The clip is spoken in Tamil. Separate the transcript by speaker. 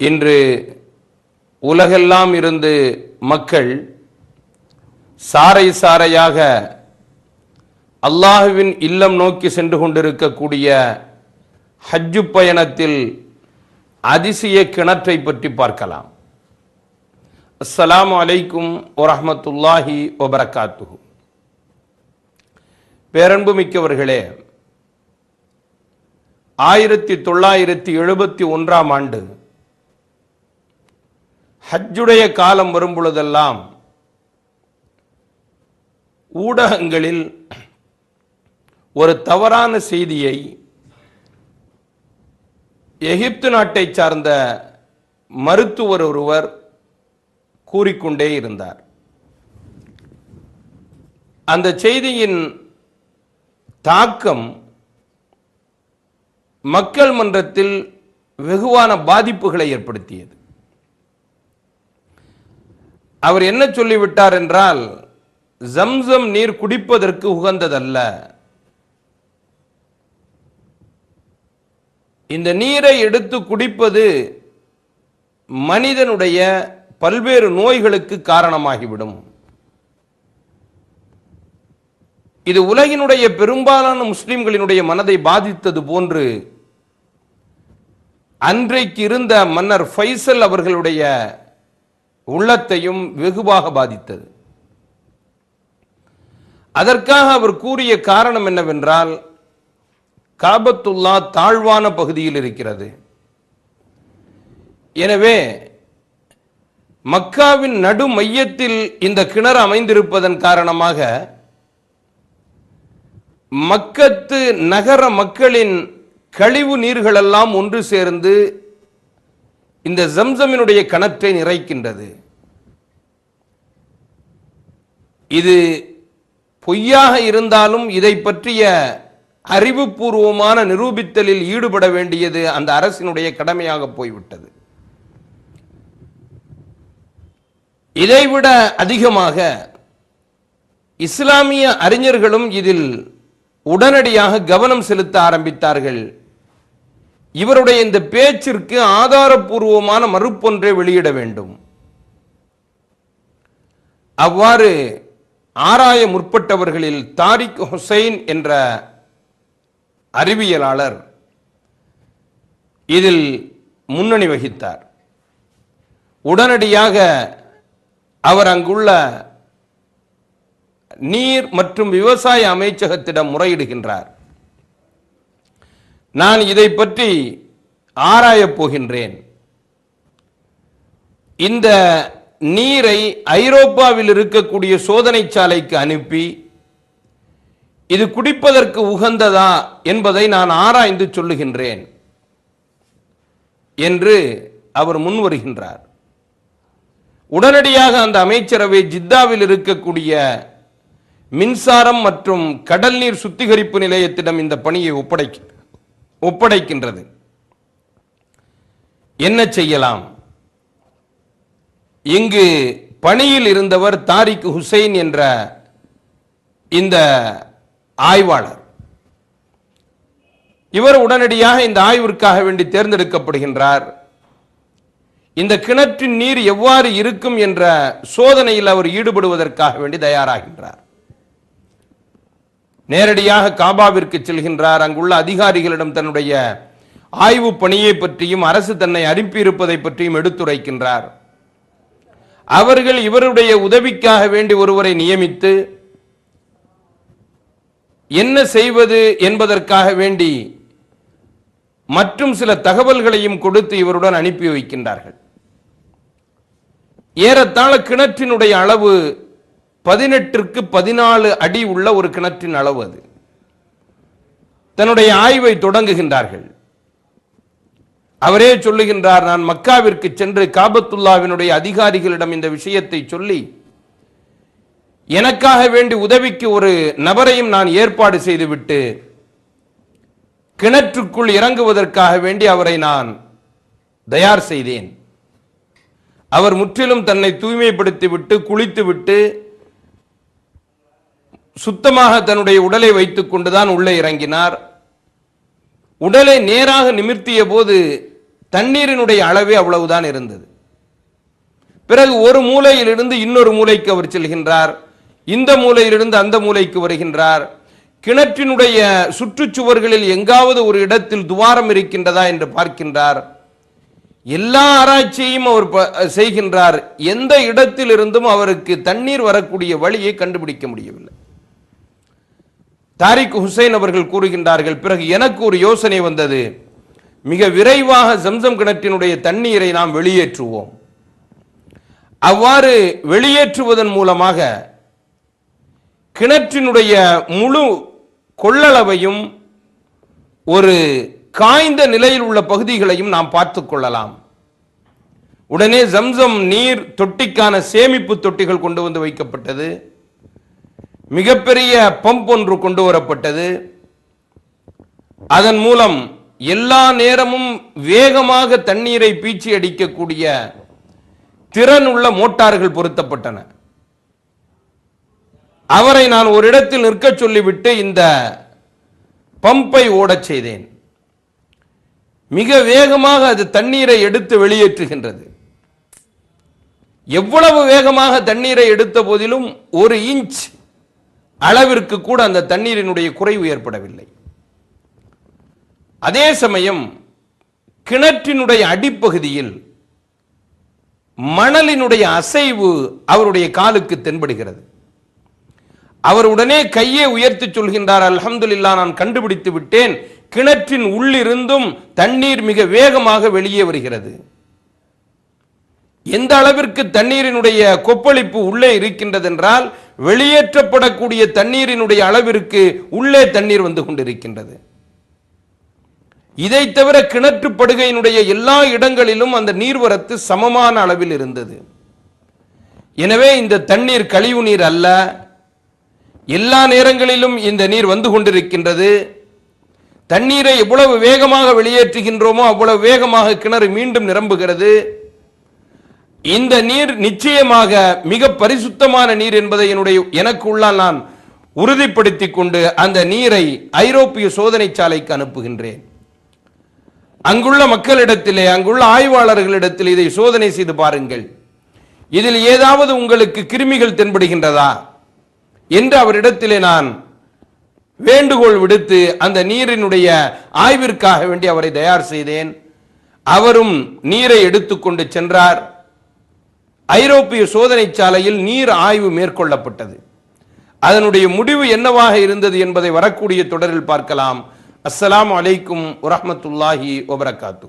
Speaker 1: இன்று உலகெல்லாம் இருந்து மக்கள் சாறை சாரையாக அல்லாஹுவின் இல்லம் நோக்கி சென்று கொண்டிருக்கக்கூடிய ஹஜ்ஜு பயணத்தில் அதிசய கிணற்றை பற்றி பார்க்கலாம். அஸ்லாம் அலைக்கும் ஒரஹமத்துல்லாஹி வபரகாத்துஹு. பேரன்பு மிக்கவர்களே ஆயிரத்தி தொள்ளாயிரத்தி எழுபத்தி ஒன்றாம் ஆண்டு ஹஜ்ஜுடைய காலம் வரும் பொழுதெல்லாம் ஊடகங்களில் ஒரு தவறான செய்தியை எகிப்து நாட்டை சார்ந்த மருத்துவர் ஒருவர் கூறிக்கொண்டே இருந்தார். அந்த செய்தியின் தாக்கம் மக்கள் மன்றத்தில் வெகுவான பாதிப்புகளை ஏற்படுத்தியது. அவர் என்ன சொல்லிவிட்டார் என்றால் ஜம்சம் நீர் குடிப்பதற்கு உகந்ததல்ல. இந்த நீரை எடுத்து குடிப்பது மனிதனுடைய பல்வேறு நோய்களுக்கு காரணமாகிவிடும். இது உலகினுடைய பெரும்பாலான முஸ்லிம்களினுடைய மனதை பாதித்தது போன்று அன்றைக்கு இருந்த மன்னர் ஃபைசல் அவர்களுடைய உள்ளத்தையும் வெகுவாக பாதித்தது. அதற்காக அவர் கூறிய காரணம் என்னவென்றால் காபத்துல்லா தாழ்வான பகுதியில் இருக்கிறது. எனவே மக்காவின் நடு மையத்தில் இந்த கிணறு அமைந்திருப்பதன் காரணமாக மக்கத்து நகர மக்களின் கழிவு நீர்களெல்லாம் ஒன்று சேர்ந்து இந்த ஜம்சமினுடைய கணத்தை நிறைக்கின்றது. இது பொய்யாக இருந்தாலும் இதை பற்றிய அறிவுபூர்வமான நிரூபித்தலில் ஈடுபட வேண்டியது அந்த அரசினுடைய கடமையாக போய்விட்டது. இதைவிட அதிகமாக இஸ்லாமிய அறிஞர்களும் இதில் உடனடியாக கவனம் செலுத்த ஆரம்பித்தார்கள். இவருடைய இந்த பேச்சிற்கு ஆதாரபூர்வமான மறுப்பொன்றை வெளியிட வேண்டும். அவ்வாறு ஆராய முற்பட்டவர்களில் தாரிக் ஹுசைன் என்ற அறிவியலாளர் இதில் முன்னணி வகித்தார். உடனடியாக அவர் அங்குள்ள நீர் மற்றும் விவசாய அமைச்சகத்திடம் முறையிடுகின்றார். நான் இதை பற்றி ஆராயப் போகின்றேன். இந்த நீரை ஐரோப்பாவில் இருக்கக்கூடிய சோதனை சாலைக்கு அனுப்பி இது குடிப்பதற்கு உகந்ததா என்பதை நான் ஆராய்ந்து சொல்லுகின்றேன் என்று அவர் முன்வருகின்றார் உடனடியாக அந்த அமைச்சரவை ஜித்தாவில் இருக்கக்கூடிய மின்சாரம் மற்றும் கடல் நீர் சுத்திகரிப்பு நிலையத்திடம் இந்த பணியை ஒப்படைக்க ஒப்படைக்கின்றது. என்ன செய்யலாம்? இங்கு பணியில் இருந்தவர் தாரிக் ஹுசைன் என்ற இந்த ஆய்வாளர். இவர் உடனடியாக இந்த ஆய்விற்காக வேண்டி தேர்ந்தெடுக்கப்படுகின்றார். இந்த கிணற்றின் நீர் எவ்வாறு இருக்கும் என்ற சோதனையில் அவர் ஈடுபடுவதற்காக வேண்டி தயாராகின்றார். நேரடியாக காபாவிற்கு செல்கின்றார். அங்குள்ள அதிகாரிகளிடம் தன்னுடைய ஆய்வு பணியை பற்றியும் அரசு தன்னை அனுப்பியிருப்பதை பற்றியும் எடுத்துரைக்கின்றார். அவர்கள் இவருடைய உதவிக்காக வேண்டி ஒருவரை நியமித்து என்ன செய்வது என்பதற்காக வேண்டி மற்றும் சில தகவல்களையும் கொடுத்து இவருடன் அனுப்பி வைக்கின்றார்கள். ஏறத்தாழ கிணற்றினுடைய அளவு பதினெட்டிற்கு பதினாலு அடி உள்ள ஒரு கிணற்றின் அளவு அது. தன்னுடைய ஆய்வை தொடங்குகின்றார்கள். அவரே சொல்லுகின்றார் நான் மக்காவிற்கு சென்று காபத்துல்லாவினுடைய அதிகாரிகளிடம் இந்த விஷயத்தை சொல்லி எனக்காக வேண்டி உதவிக்கு ஒரு நபரையும் நான் ஏற்பாடு செய்துவிட்டு கிணற்றுக்குள் இறங்குவதற்காக வேண்டி அவரை நான் தயார் செய்தேன். அவர் முற்றிலும் தன்னை தூய்மைப்படுத்திவிட்டு குளித்துவிட்டு சுத்தமாக தன்னுடைய உடலை வைத்துக் கொண்டுதான் உள்ளே இறங்கினார். உடலை நேராக நிமிர்த்திய போது தண்ணீரினுடைய அளவே அவ்வளவுதான் இருந்தது. பிறகு ஒரு மூலையிலிருந்து இன்னொரு மூலைக்கு அவர் செல்கின்றார். இந்த மூலையிலிருந்து அந்த மூலைக்கு வருகின்றார். கிணற்றினுடைய சுற்றுச்சுவர்களில் எங்காவது ஒரு இடத்தில் துவாரம் இருக்கின்றதா என்று பார்க்கின்றார். எல்லா ஆராய்ச்சியையும் அவர் ப- செய்கின்றார். எந்த இடத்திலிருந்தும் அவருக்கு தண்ணீர் வரக்கூடிய வழியை கண்டுபிடிக்க முடியவில்லை. தாரிக் ஹுசைன் அவர்கள் கூறுகின்றார்கள் பிறகு எனக்கு ஒரு யோசனை வந்தது. மிக விரைவாக ஜம்சம் கிணற்றினுடைய தண்ணீரை நாம் வெளியேற்றுவோம். அவ்வாறு வெளியேற்றுவதன் மூலமாக கிணற்றினுடைய முழு கொள்ளளவையும் ஒரு காய்ந்த நிலையில் உள்ள பகுதிகளையும் நாம் பார்த்து கொள்ளலாம். உடனே ஜம்சம் நீர் தொட்டிக்கான சேமிப்பு தொட்டிகள் கொண்டு வந்து வைக்கப்பட்டது. மிகப்பெரிய பம்ப் ஒன்று கொண்டு வரப்பட்டது. அதன் மூலம் எல்லா நேரமும் வேகமாக தண்ணீரை பீச்சி அடிக்கக்கூடிய திறன் உள்ள மோட்டார்கள் பொருத்தப்பட்டன. அவரை நான் ஒரு இடத்தில் நிற்கச் சொல்லிவிட்டு இந்த பம்பை ஓடச் செய்தேன். மிக வேகமாக அது தண்ணீரை எடுத்து வெளியேற்றுகின்றது. எவ்வளவு வேகமாக தண்ணீரை எடுத்த போதிலும் ஒரு இன்ச் அளவிற்கு கூட அந்த தண்ணீரினுடைய குறைவு ஏற்படவில்லை. அதே சமயம் கிணற்றினுடைய அடிப்பகுதியில் மணலினுடைய அசைவு அவருடைய காலுக்கு தென்படுகிறது. அவர் உடனே கையை உயர்த்தி சொல்கின்றார் அல்ஹம்துல்லா நான் கண்டுபிடித்து விட்டேன். கிணற்றின் உள்ளிருந்தும் தண்ணீர் மிக வேகமாக வெளியே வருகிறது. எந்த அளவிற்கு தண்ணீரினுடைய கொப்பளிப்பு உள்ளே இருக்கின்றது என்றால் வெளியேற்றப்படக்கூடிய தண்ணீரினுடைய அளவிற்கு உள்ளே தண்ணீர் வந்து கொண்டிருக்கின்றது. இதை தவிர கிணற்று படுகையினுடைய எல்லா இடங்களிலும் அந்த நீர்வரத்து சமமான அளவில் இருந்தது. எனவே இந்த தண்ணீர் கழிவு நீர் அல்ல. எல்லா நேரங்களிலும் இந்த நீர் வந்து கொண்டிருக்கின்றது. தண்ணீரை எவ்வளவு வேகமாக வெளியேற்றுகின்றோமோ அவ்வளவு வேகமாக கிணறு மீண்டும் நிரம்புகிறது. இந்த நீர் நிச்சயமாக மிக பரிசுத்தமான நீர் என்பதை என்னுடைய எனக்கு உள்ளால் நான் உறுதிப்படுத்திக் கொண்டு அந்த நீரை ஐரோப்பிய சோதனை சாலைக்கு அனுப்புகின்றேன். அங்குள்ள மக்களிடத்திலே அங்குள்ள ஆய்வாளர்களிடத்தில் இதை சோதனை செய்து பாருங்கள். இதில் ஏதாவது உங்களுக்கு கிருமிகள் தென்படுகின்றதா? என்று அவரிடத்திலே நான் வேண்டுகோள் விடுத்து அந்த நீரினுடைய ஆய்விற்காக வேண்டி அவரை தயார் செய்தேன். அவரும் நீரை எடுத்துக்கொண்டு சென்றார். ஐரோப்பிய சோதனை சாலையில் நீர் ஆய்வு மேற்கொள்ளப்பட்டது. அதனுடைய முடிவு என்னவாக இருந்தது என்பதை வரக்கூடிய தொடரில் பார்க்கலாம். அஸ்ஸலாம் அலைக்கும் வரமத்துல்லாஹி வபரகாத்து